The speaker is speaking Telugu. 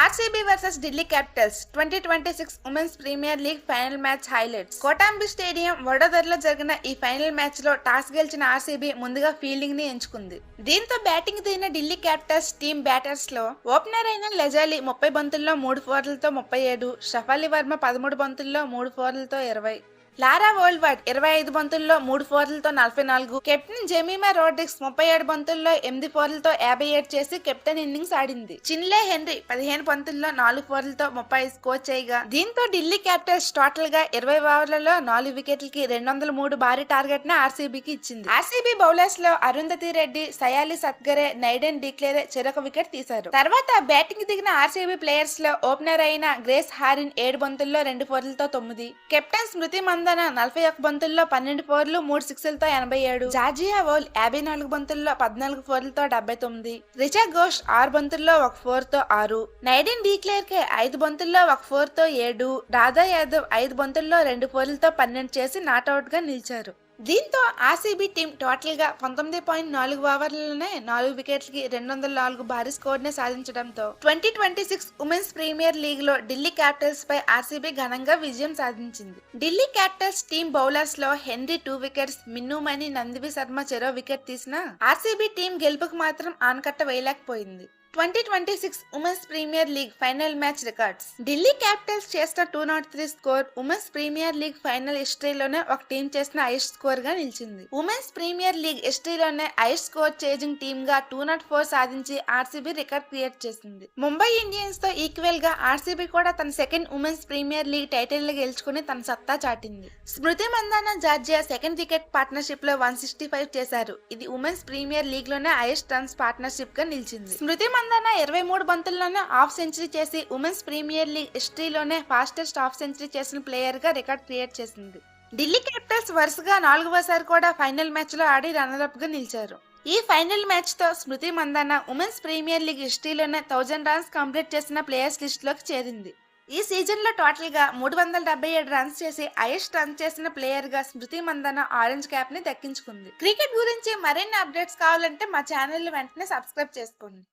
RCB versus Delhi Capitals twenty twenty six women's Premier League final match highlights. Kotambi stadium వడోదరలో జరిగిన ఈ ఫైనల్ మ్యాచ్లో టాస్ గెలిచిన ఆర్సీబీ ముందుగా ఫీల్డింగ్ని ఎంచుకుంది. దీంతో బ్యాటింగ్ దిగిన ఢిల్లీ క్యాపిటల్స్ టీమ్ బ్యాటర్స్లో ఓపెనర్ అయిన లెజాలి ముప్పై బంతుల్లో మూడు ఫోర్లతో ముప్పై ఏడు షఫాలి వర్మ పదమూడు బంతుల్లో మూడు ఫోర్లతో ఇరవై. లారా వరల్డ్ ఇరవై ఐదు బంతుల్లో మూడు ఫోర్లతో నలభై నాలుగు కెప్టెన్ జెమీమా రోడ్రిక్స్ ముప్పై ఏడు బంతుల్లో ఎనిమిది ఫోర్లతో యాభై ఏడు చేసి కెప్టెన్ ఇన్నింగ్స్ ఆడింది. చిన్లే హెన్రీ పదిహేను బంతుల్లో నాలుగు ఫోర్లతో ముప్పై స్కోర్ చేయగా దీంతో ఢిల్లీ క్యాపిటల్స్ టోటల్గా ఇరవై ఓవర్లలో నాలుగు వికెట్లకి రెండు వందల మూడు భారీ టార్గెట్ను ఆర్సీబీకి ఇచ్చింది. RCB బౌలర్స్లో Arundhati Reddy Sayali Satghare Nadine de Klerk చెరొక వికెట్ తీశారు. తర్వాత బ్యాటింగ్ దిగిన ఆర్సీబీ ప్లేయర్స్లో ఓపెనర్ అయిన గ్రేస్ హారిన్ ఏడు బంతుల్లో రెండు ఫోర్లతో తొమ్మిది కెప్టెన్ స్మృతి స్పందన నలభై ఒక్క బంతుల్లో పన్నెండు ఫోర్లు మూడు సిక్స్లతో ఎనభై ఏడు. జార్జియా ఓల్ యాభై నాలుగు బంతుల్లో పద్నాలుగు ఫోర్లతో డెబ్బై తొమ్మిది. రిచా ఘోష్ ఆరు బంతుల్లో ఒక ఫోర్తో ఆరు. నైడెన్ డీక్లేర్ కే ఐదు బంతుల్లో ఒక ఫోర్తో ఏడు. రాధా యాదవ్ ఐదు బంతుల్లో రెండు ఫోర్లతో పన్నెండు చేసి నాట్అవుట్గా నిలిచారు. దీంతో ఆర్సీబీ టీం టోటల్గా పంతొమ్మిది పాయింట్ నాలుగు ఓవర్లలోనే నాలుగు వికెట్లకి రెండు వందల నాలుగు భారీ స్కోర్నే సాధించడంతో twenty twenty six women's Premier లీగ్లో ఢిల్లీ క్యాపిటల్స్ పై ఆర్సీబీ ఘనంగా విజయం సాధించింది. ఢిల్లీ క్యాపిటల్స్ టీం బౌలర్స్లో హెన్రీ టూ వికెట్స్ మిన్నుమణి నందివి శర్మ చెరో వికెట్ తీసిన ఆర్సీబీ టీం గెలుపుకు మాత్రం ఆనకట్ట వేయలేకపోయింది. Twenty twenty six women's Premier League final match records. Delhi Capitals చేసిన two not three score women's Premier League final హిస్టరీలోనే ఒక టీం చేసిన హైయెస్ట్ స్కోర్గా నిలిచింది. ఉమెన్స్ ప్రీమియర్ లీగ్ హిస్టరీలోనే హైయెస్ట్ స్కోర్ చేజింగ్ టీమ్గా టూ నాట్ ఫోర్ సాధించి ఆర్సీబీ రికార్డ్ క్రియేట్ చేసింది. ముంబై ఇండియన్స్తో ఈక్వల్గా ఆర్సీబీ కూడా తన second women's Premier League title గెలుచుకుని తన సత్తా చాటింది. Smriti Mandhana Georgia second wicket పార్ట్నర్షిప్లో one sixty five చేశారు. ఇది ఉమెన్స్ ప్రీమియర్ లీగ్లోనే హైయెస్ట్ రన్స్ పార్ట్నర్షిప్గా నిలిచింది. స్మృతి మందాన ఇరవై మూడు బంతుల్లోనే హాఫ్ సెంచరీ చేసి ఉమెన్స్ ప్రీమియర్ లీగ్ హిస్టరీలోనే ఫాస్టెస్ట్ హాఫ్ సెంచరీ చేసిన ప్లేయర్గా రికార్డ్ క్రియేట్ చేసింది. ఢిల్లీ క్యాపిటల్స్ వరుసగా నాలుగవసారి కూడా ఫైనల్ మ్యాచ్లో ఆడి రన్నర్గా నిలిచారు. ఈ final మ్యాచ్తో Smriti Mandhana women's Premier League హిస్టరీలోనే thousand runs complete చేసిన ప్లేయర్స్ లిస్ట్లోకి చేరింది. ఈ సీజన్లో టోటల్గా మూడు వందల డెబ్బై ఏడు రన్స్ చేసి హైయెస్ట్ రన్ చేసిన ప్లేయర్గా స్మృతి మందన ఆరెంజ్ క్యాప్ని దక్కించుకుంది. క్రికెట్ గురించి మరిన్ని అప్డేట్స్ కావాలంటే మా ఛానల్ వెంటనే సబ్స్క్రైబ్ చేసుకోండి.